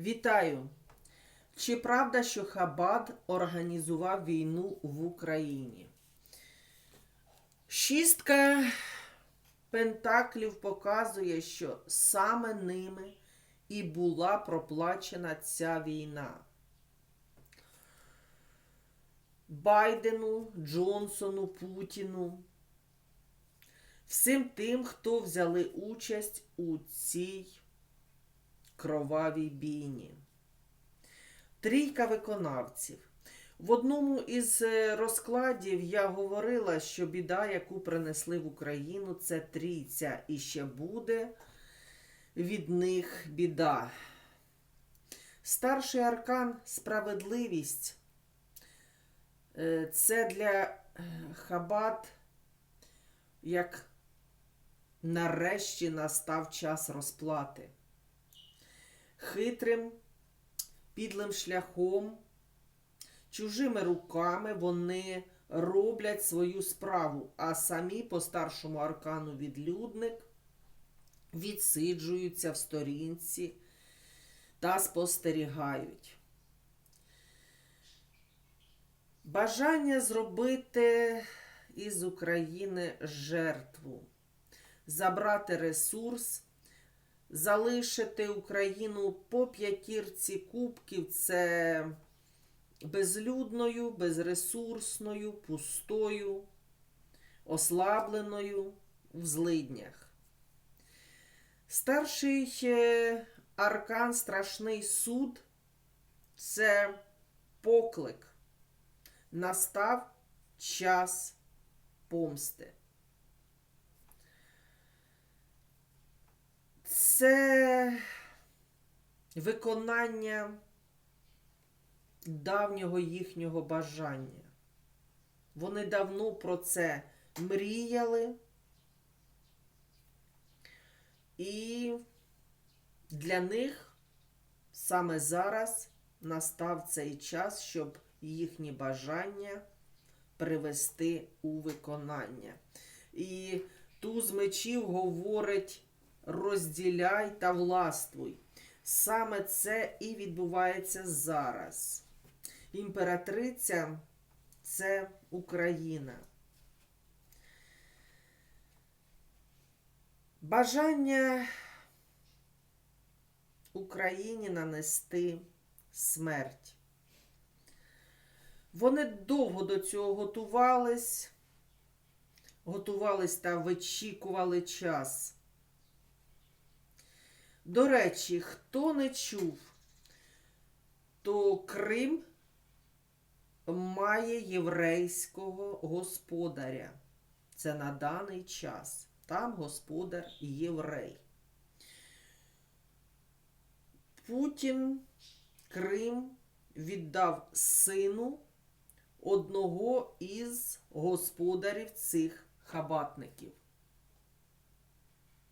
Вітаю! Чи правда, що Хабад організував війну в Україні? Шістка Пентаклів показує, що саме ними і була проплачена ця війна. Байдену, Джонсону, Путіну. Всім тим, хто взяли участь у цій кровавій бійні. Трійка виконавців. В одному із е, розкладів я говорила, що біда, яку принесли в Україну, це трійця, і ще буде від них біда. Старший аркан справедливість. Е, Це для е, Хабат як нарешті настав час розплати. Хитрим, підлим шляхом, чужими руками вони роблять свою справу, а самі по старшому аркану відлюдник відсиджуються в сторінці та спостерігають. Бажання зробити із України жертву, забрати ресурс, залишити Україну по п'ятірці кубків це безлюдною, безресурсною, пустою, ослабленою в злиднях. Старший е, аркан Страшний суд це поклик. Настав час помсти. Це виконання давнього їхнього бажання. Вони давно про це мріяли. І для них саме зараз настав цей час, щоб їхні бажання привести у виконання. І туз мечів говорить: розділяй та властвуй. Саме це і відбувається зараз. Імператриця це Україна. Бажання Україні нанести смерть. Вони довго до цього готувались, готувались та вичікували час. До речі, хто не чув, то Крим має єврейського господаря. Це на даний час. Там господар єврей. Путін Крим віддав сину одного із господарів цих хабатників.